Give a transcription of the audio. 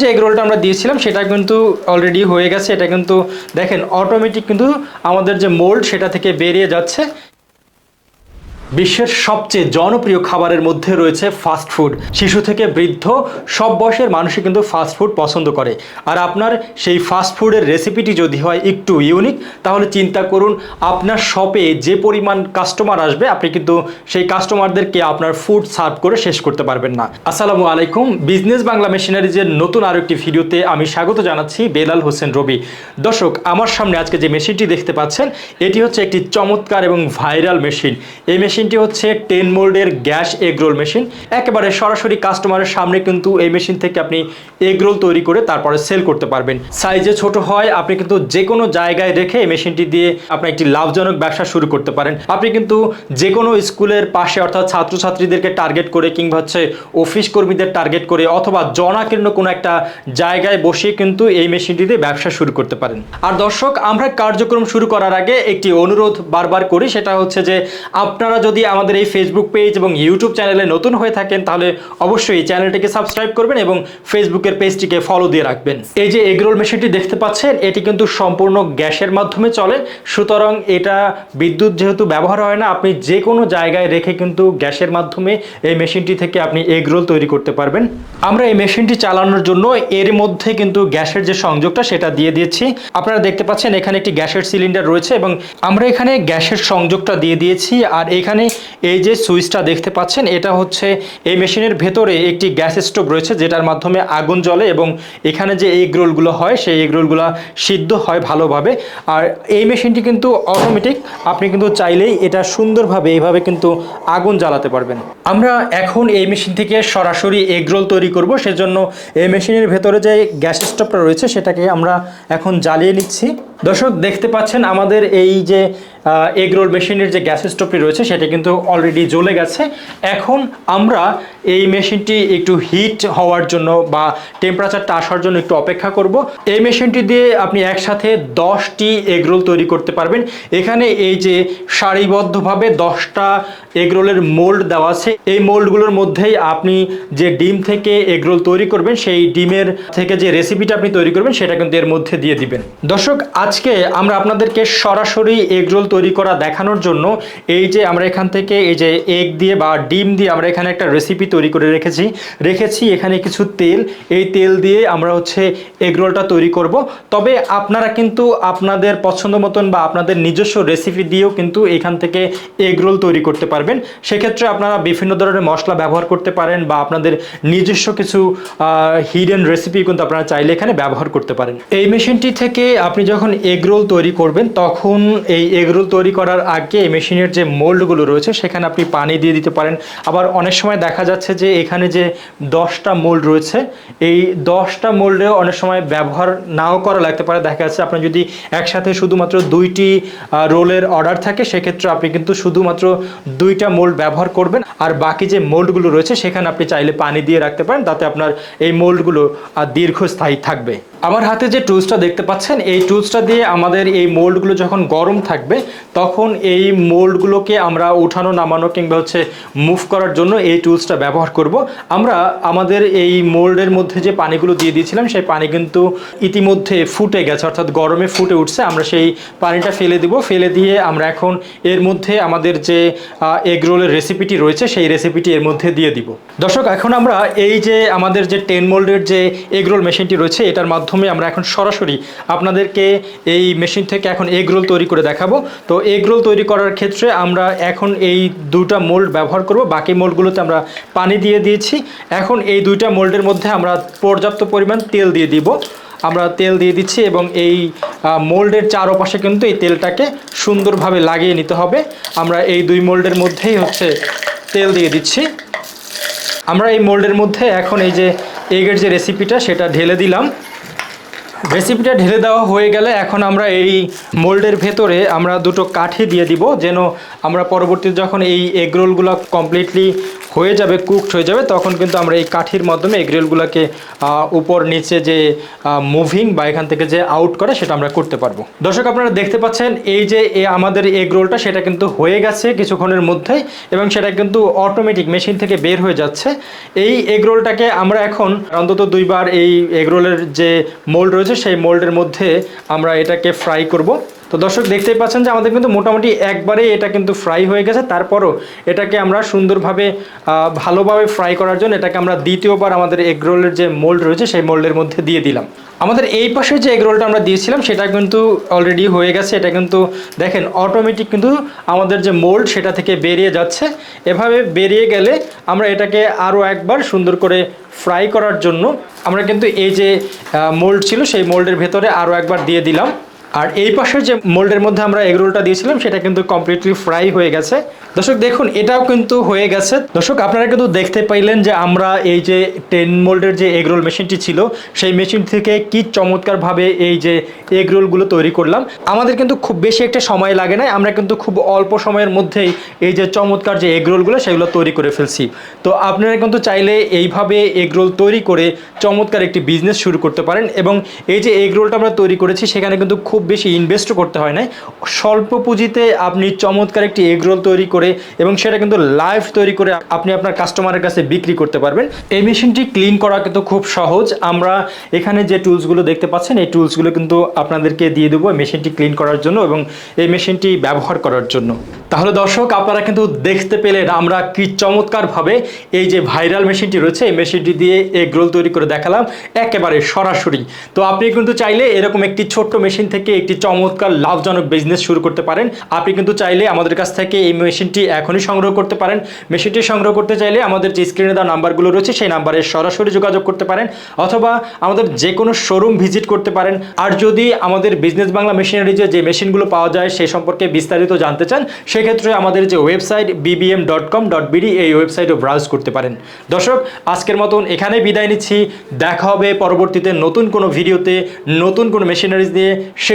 যে এগ রোলটা আমরা দিয়েছিলাম, সেটা কিন্তু অলরেডি হয়ে গেছে। এটা কিন্তু দেখেন অটোমেটিক কিন্তু আমাদের যে মোল্ড সেটা থেকে বেরিয়ে যাচ্ছে। বিশ্বের সবচেয়ে জনপ্রিয় খাবারের মধ্যে রয়েছে ফাস্ট ফুড শিশু থেকে বৃদ্ধ, সব বয়সের মানুষই কিন্তু ফাস্ট ফুড পছন্দ করে। আর আপনার সেই ফাস্ট ফুডের রেসিপিটি যদি হয় একটু ইউনিক তাহলে চিন্তা করুন, আপনার শপে যে পরিমাণ কাস্টমার আসবে, আপনি কিন্তু সেই কাস্টমারদেরকে আপনার ফুড সার্ভ করে শেষ করতে পারবেন না। আসসালামু আলাইকুম। বিজনেস বাংলা মেশিনারিজের নতুন আরও একটি ভিডিওতে আমি স্বাগত জানাচ্ছি বেলাল হোসেন রবি। দর্শক, আমার সামনে আজকে যে মেশিনটি দেখতে পাচ্ছেন, এটি হচ্ছে একটি চমৎকার এবং ভাইরাল মেশিন এই মেশিনটি হচ্ছে টেন মোল্ডের গ্যাস এগরোল মেশিন। একেবারে সরাসরি কাস্টমারের সামনে কিন্তু এই মেশিন থেকে আপনি এগরোল তৈরি করে তারপরে সেল করতে পারবেন। সাইজে ছোট হয়, আপনি কিন্তু যে কোনো জায়গায় রেখে এই মেশিনটি দিয়ে আপনি একটি লাভজনক ব্যবসা শুরু করতে পারেন। আপনি কিন্তু যে কোনো স্কুলের পাশে অর্থাৎ ছাত্রছাত্রীদেরকে টার্গেট করে কিংবা হচ্ছে অফিস কর্মীদের টার্গেট করে অথবা জনাকীর্ণ কোনো একটা জায়গায় বসিয়ে কিন্তু এই মেশিনটি দিয়ে ব্যবসা শুরু করতে পারেন। আর দর্শক, আমরা কার্যক্রম শুরু করার আগে একটি অনুরোধ বারবার করি, সেটা হচ্ছে যে আপনারা যদি আমাদের এই ফেসবুক পেজ এবং ইউটিউব চ্যানেলে নতুন হয়ে থাকেন, তাহলে অবশ্যই চ্যানেলটিকে সাবস্ক্রাইব করবেন এবং ফেসবুকের পেজটিকে ফলো দিয়ে রাখবেন। এই যে এগরোল মেশিনটি দেখতে পাচ্ছেন, এটি কিন্তু সম্পূর্ণ গ্যাসের মাধ্যমে চলে। সুতরাং এটা বিদ্যুৎ যেহেতু ব্যবহার হয় না, আপনি যে কোনো জায়গায় রেখে কিন্তু গ্যাসের মাধ্যমে এই মেশিনটি থেকে আপনি এগরোল তৈরি করতে পারবেন। আমরা এই মেশিনটি চালানোর জন্য এর মধ্যে কিন্তু গ্যাসের যে সংযোগটা, সেটা দিয়ে দিয়েছি। আপনারা দেখতে পাচ্ছেন, এখানে একটি গ্যাসের সিলিন্ডার রয়েছে এবং আমরা এখানে গ্যাসের সংযোগটা দিয়ে দিয়েছি। আর এখানে এই যে সুইচটা দেখতে পাচ্ছেন, এটা হচ্ছে এই মেশিনের ভেতরে একটি গ্যাস স্টোভ রয়েছে, যেটার মাধ্যমে আগুন জ্বলে এবং এখানে যে এগ রোলগুলো হয়, সেই এগ রোলগুলো সিদ্ধ হয় ভালোভাবে। আর এই মেশিনটি কিন্তু অটোমেটিক আপনি কিন্তু চাইলেই এটা সুন্দরভাবে এইভাবে কিন্তু আগুন জ্বালাতে পারবেন। আমরা এখন এই মেশিন থেকে সরাসরি এগ রোল তৈরি করব, সেজন্য এই মেশিনের ভেতরে যে গ্যাস স্টোভটা রয়েছে, সেটাকে আমরা এখন জ্বালিয়ে নিচ্ছি। দর্শক, দেখতে পাচ্ছেন আমাদের এই যে এগ রোল মেশিনের যে গ্যাস স্টোভটি রয়েছে, সেটা কিন্তু অলরেডি জ্বলে গেছে। এখন আমরা এই মেশিনটি একটু হিট হওয়ার জন্য বা টেম্পারেচারটা আসার জন্য একটু অপেক্ষা করব। এই মেশিনটি দিয়ে আপনি একসাথে দশটি এগ রোল তৈরি করতে পারবেন। এখানে এই যে সারিবদ্ধভাবে দশটা এগ রোলের মোল্ড দেওয়া আছে, এই মোল্ডগুলোর মধ্যেই আপনি যে ডিম থেকে এগ রোল তৈরি করবেন, সেই ডিমের থেকে যে রেসিপিটা আপনি তৈরি করবেন, সেটা কিন্তু এর মধ্যে দিয়ে দিবেন। দর্শক, আজকে আমরা আপনাদেরকে সরাসরি এগ রোল তৈরি করা দেখানোর জন্য এই যে আমরা এখান থেকে এই যে এগ দিয়ে বা ডিম দিয়ে আমরা এখানে একটা রেসিপি তৈরি করে রেখেছি। রেখেছি এখানে কিছু তেল। এই তেল দিয়ে আমরা হচ্ছে এগ রোলটা তৈরি করব। তবে আপনারা কিন্তু আপনাদের পছন্দ মতন বা আপনাদের নিজস্ব রেসিপি দিয়েও কিন্তু এখান থেকে এগ রোল তৈরি করতে পারবেন। সেক্ষেত্রে আপনারা বিভিন্ন ধরনের মশলা ব্যবহার করতে পারেন বা আপনাদের নিজস্ব কিছু হিডেন রেসিপি কিন্তু আপনারা চাইলে এখানে ব্যবহার করতে পারেন। এই মেশিনটি থেকে আপনি যখন এগ রোল তৈরি করবেন, তখন এই এগ রোল তৈরি করার আগে মেশিনের যে মোল্ডগুলো রয়েছে, সেখানে আপনি পানি দিয়ে দিতে পারেন। আবার অনেক সময় দেখা যাচ্ছে যে এখানে যে দশটা মোল্ড রয়েছে, এই দশটা মোল্ডেও অনেক সময় ব্যবহার নাও করা লাগতে পারে। দেখা যাচ্ছে আপনার যদি একসাথে শুধুমাত্র দুইটি রোলের অর্ডার থাকে, সেক্ষেত্রে আপনি কিন্তু শুধুমাত্র দুইটা মোল্ড ব্যবহার করবেন। আর বাকি যে মোল্ডগুলো রয়েছে, সেখানে আপনি চাইলে পানি দিয়ে রাখতে পারেন, তাতে আপনার এই মোল্ডগুলো দীর্ঘস্থায়ী থাকবে। আমার হাতে যে টুলসটা দেখতে পাচ্ছেন, এই টুলসটা দিয়ে আমাদের এই মোল্ডগুলো যখন গরম থাকবে, তখন এই মোল্ডগুলোকে আমরা উঠানো, নামানো কিংবা হচ্ছে মুভ করার জন্য এই টুলসটা ব্যবহার করব। আমরা আমাদের এই মোল্ডের মধ্যে যে পানিগুলো দিয়ে দিয়েছিলাম, সেই পানি কিন্তু ইতিমধ্যে ফুটে গেছে, অর্থাৎ গরমে ফুটে উঠছে। আমরা সেই পানিটা ফেলে দিব। ফেলে দিয়ে আমরা এখন এর মধ্যে আমাদের যে এগ রোলের রেসিপিটি রয়েছে, সেই রেসিপিটি এর মধ্যে দিয়ে দিব। দর্শক, এখন আমরা এই যে আমাদের যে টেন মোল্ডের যে এগ রোল মেশিনটি রয়েছে, এটার মাধ্যমে আমরা এখন সরাসরি আপনাদেরকে এই মেশিন থেকে এখন এগ রোল তৈরি করে দেখাবো। তো এগ রোল তৈরি করার ক্ষেত্রে আমরা এখন এই দুটা মোল্ড ব্যবহার করব। বাকি মোল্ডগুলোতে আমরা পানি দিয়ে দিয়েছি। এখন এই দুইটা মোল্ডের মধ্যে আমরা পর্যাপ্ত পরিমাণ তেল দিয়ে দিব। আমরা তেল দিয়ে দিচ্ছি এবং এই মোল্ডের চারপাশে কিন্তু এই তেলটাকে সুন্দরভাবে লাগিয়ে নিতে হবে। আমরা এই দুই মোল্ডের মধ্যেই হচ্ছে তেল দিয়ে দিচ্ছি। আমরা এই মোল্ডের মধ্যে এখন এই যে এগের যে রেসিপিটা সেটা ঢেলে দিলাম। রেসিপিটা ঢেলে দেওয়া হয়ে গেলে এখন আমরা এই মোল্ডের ভেতরে আমরা দুটো কাঠি দিয়ে দিব, যেন আমরা পরবর্তীতে যখন এই এগরোলগুলো কমপ্লিটলি হয়ে যাবে কুকড হয়ে যাবে, তখন কিন্তু আমরা এই কাঠির মাধ্যমে রোলগুলোকে উপর নিচে যে মুভিং বা এখান থেকে যে আউট করে সেটা আমরা করতে পারব। দর্শক, আপনারা দেখতে পাচ্ছেন, এই যে আমাদের এগ রোলটা সেটা কিন্তু হয়ে গেছে কিছুক্ষণের মধ্যেই এবং সেটা কিন্তু অটোমেটিক মেশিন থেকে বের হয়ে যাচ্ছে। এই এগ রোলটাকে আমরা এখন অন্তত দুইবার এই এগ রোলের যে মোল্ড রয়েছে, সেই মোল্ডের মধ্যে আমরা এটাকে ফ্রাই করব। তো দর্শক দেখতেই পাচ্ছেন যে আমাদের কিন্তু মোটামুটি একবারে এটা কিন্তু ফ্রাই হয়ে গেছে। তারপরও এটাকে আমরা সুন্দরভাবে ভালোভাবে ফ্রাই করার জন্য এটাকে আমরা দ্বিতীয়বার আমাদের এগ রোলের যে মোল্ড রয়েছে, সেই মোল্ডের মধ্যে দিয়ে দিলাম। আমাদের এই পাশে যে এগ রোলটা আমরা দিয়েছিলাম, সেটা কিন্তু অলরেডি হয়ে গেছে। এটা কিন্তু দেখেন অটোমেটিক কিন্তু আমাদের যে মোল্ড সেটা থেকে বেরিয়ে যাচ্ছে। এভাবে বেরিয়ে গেলে আমরা এটাকে আরও একবার সুন্দর করে ফ্রাই করার জন্য আমরা কিন্তু এই যে মোল্ড ছিল, সেই মোল্ডের ভেতরে আরও একবার দিয়ে দিলাম। আর এই পাশের যে মোল্ডের মধ্যে আমরা এগ রোলটা দিয়েছিলাম, সেটা কিন্তু কমপ্লিটলি ফ্রাই হয়ে গেছে। দর্শক, দেখুন, এটাও কিন্তু হয়ে গেছে। দর্শক, আপনারা কিন্তু দেখতে পাইলেন যে আমরা এই যে টেন মোল্ডের যে এগ রোল মেশিনটি ছিল, সেই মেশিন থেকে কি চমৎকারভাবে এই যে এগ রোলগুলো তৈরি করলাম। আমাদের কিন্তু খুব বেশি একটা সময় লাগে না আমরা কিন্তু খুব অল্প সময়ের মধ্যেই এই যে চমৎকার যে এগ রোলগুলো, সেগুলো তৈরি করে ফেলছি। তো আপনারা কিন্তু চাইলে এইভাবে এগ রোল তৈরি করে চমৎকার একটি বিজনেস শুরু করতে পারেন এবং এই যে এগ রোলটা আমরা তৈরি করেছি, সেখানে কিন্তু খুব বেশি ইনভেস্টও করতে হয় না স্বল্প পুঁজিতে আপনি চমৎকার একটি এগ রোল তৈরি করে এবং সেটা কিন্তু লাইভ তৈরি করে আপনি আপনার কাস্টমারের কাছে বিক্রি করতে পারবেন। এই মেশিনটি ক্লিন করা কিন্তু খুব সহজ। আমরা এখানে যে টুলসগুলো দেখতে পাচ্ছেন, এই টুলসগুলো কিন্তু আপনাদেরকে দিয়ে দেবো মেশিনটি ক্লিন করার জন্য এবং এই মেশিনটি ব্যবহার করার জন্য। তাহলে দর্শক, আপনারা কিন্তু দেখতে পেলেন আমরা কি চমৎকারভাবে এই যে ভাইরাল মেশিনটি রয়েছে, এই মেশিনটি দিয়ে এগ রোল তৈরি করে দেখালাম। একেবারে সরাসরি। তো আপনি কিন্তু চাইলে এরকম একটি ছোট্ট মেশিন থেকে একটি চমৎকার লাভজনক বিজনেস শুরু করতে পারেন। আপনি কিন্তু চাইলে আমাদের কাছ থেকে এই মেশিনটি এখনই সংগ্রহ করতে পারেন। মেশিনটি সংগ্রহ করতে চাইলে আমাদের যে স্ক্রিনে দেওয়া নাম্বারগুলো রয়েছে, সেই নাম্বারে সরাসরি যোগাযোগ করতে পারেন অথবা আমাদের যে কোনো শোরুম ভিজিট করতে পারেন। আর যদি আমাদের বিজনেস বাংলা মেশিনারি যে মেশিনগুলো পাওয়া যায় সেই সম্পর্কে বিস্তারিত জানতে চান, সেক্ষেত্রে আমাদের যে website BBM dot com dot BD এই ওয়েবসাইটও ব্রাউজ করতে পারেন। দর্শক, আজকের মতন এখানেই বিদায় নিচ্ছি। দেখা হবে পরবর্তীতে নতুন কোনো ভিডিওতে নতুন কোনো মেশিনারিজ দিয়ে সে